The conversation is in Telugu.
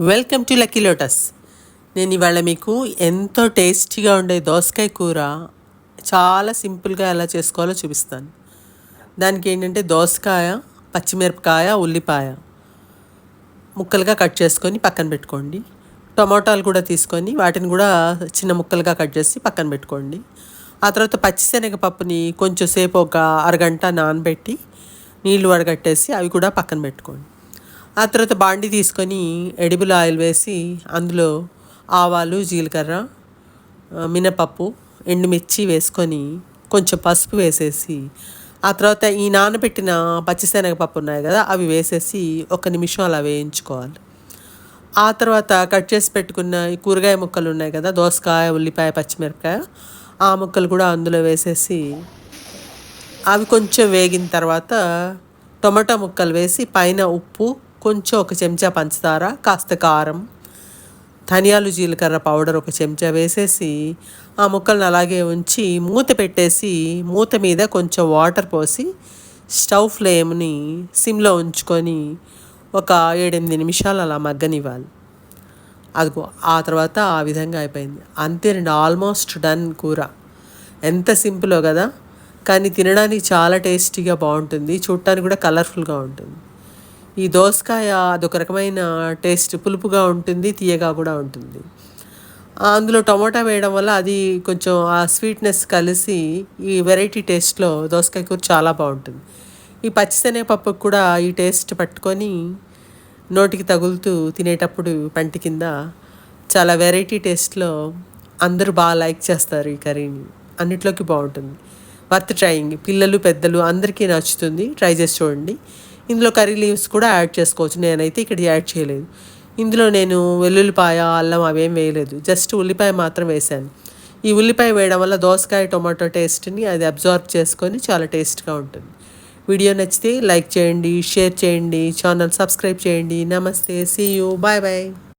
Welcome to lucky lotus. నేను ఇవాళ మీకు ఎంతో టేస్టీగా ఉండే దోసకాయ కూర చాలా సింపుల్గా ఎలా చేసుకోవాలో చూపిస్తాను. దానికి ఏంటంటే దోసకాయ పచ్చిమిరపకాయ ఉల్లిపాయ ముక్కలుగా కట్ చేసుకొని పక్కన పెట్టుకోండి. టొమాటోలు కూడా తీసుకొని వాటిని కూడా చిన్న ముక్కలుగా కట్ చేసి పక్కన పెట్టుకోండి. ఆ తర్వాత పచ్చిశనగపప్పుని కొంచెం సేపు ఒక అరగంట నానబెట్టి నీళ్ళు వడగట్టేసి అవి కూడా పక్కన పెట్టుకోండి. ఆ తర్వాత బాండి తీసుకొని ఎడిబుల్ ఆయిల్ వేసి అందులో ఆవాలు జీలకర్ర మినపప్పు ఎండుమిర్చి వేసుకొని కొంచెం పసుపు వేసేసి ఆ తర్వాత ఈ నానబెట్టిన పచ్చిశనగపప్పు ఉన్నాయి కదా అవి వేసేసి ఒక నిమిషం అలా వేయించుకోవాలి. ఆ తర్వాత కట్ చేసి పెట్టుకున్న ఈ కూరగాయ ముక్కలు ఉన్నాయి కదా దోసకాయ ఉల్లిపాయ పచ్చిమిరపకాయ ఆ ముక్కలు కూడా అందులో వేసేసి అవి కొంచెం వేగిన తర్వాత టొమాటో ముక్కలు వేసి పైన ఉప్పు కొంచెం ఒక చెంచా పంచదార కాస్త కారం ధనియాలు జీలకర్ర పౌడర్ ఒక చెంచా వేసేసి ఆ ముక్కలను అలాగే ఉంచి మూత పెట్టేసి మూత మీద కొంచెం వాటర్ పోసి స్టవ్ ఫ్లేమ్ని సిమ్లో ఉంచుకొని ఒక ఏడెనిమిది నిమిషాలు అలా మగ్గనివ్వాలి. అదిగో ఆ తర్వాత ఆ విధంగా అయిపోయింది. అంతేనండి ఆల్మోస్ట్ డన్ కూర. ఎంత సింపులో కదా? కానీ తినడానికి చాలా టేస్టీగా బాగుంటుంది చూడటానికి కూడా కలర్ఫుల్గా ఉంటుంది. ఈ దోసకాయ అదొక రకమైన టేస్ట్ పులుపుగా ఉంటుంది తీయగా కూడా ఉంటుంది. అందులో టమోటా వేయడం వల్ల అది కొంచెం ఆ స్వీట్నెస్ కలిసి ఈ వెరైటీ టేస్ట్లో దోసకాయ కూర చాలా బాగుంటుంది. ఈ పచ్చిశనగపప్పుకు కూడా ఈ టేస్ట్ పట్టుకొని నోటికి తగులుతూ తినేటప్పుడు పంటి కింద చాలా వెరైటీ టేస్ట్లో అందరూ బాగా లైక్ చేస్తారు ఈ కర్రీని. అన్నిట్లోకి బాగుంటుంది. Worth trying. పిల్లలు పెద్దలు అందరికీ నచ్చుతుంది. ట్రై చేసి చూడండి. ఇందులో కర్రీ లీవ్స్ కూడా యాడ్ చేసుకోవచ్చు. నేనైతే ఇక్కడ యాడ్ చేయలేదు. ఇందులో నేను వెల్లుల్లిపాయ అల్లం అవేం వేయలేదు. జస్ట్ ఉల్లిపాయ మాత్రం వేశాను. ఈ ఉల్లిపాయ వేయడం వల్ల దోసకాయ టొమాటో టేస్ట్ని అది అబ్జార్బ్ చేసుకొని చాలా టేస్ట్గా ఉంటుంది. వీడియో నచ్చితే లైక్ చేయండి షేర్ చేయండి ఛానల్ సబ్స్క్రైబ్ చేయండి. నమస్తే సీ యూ బాయ్ బాయ్.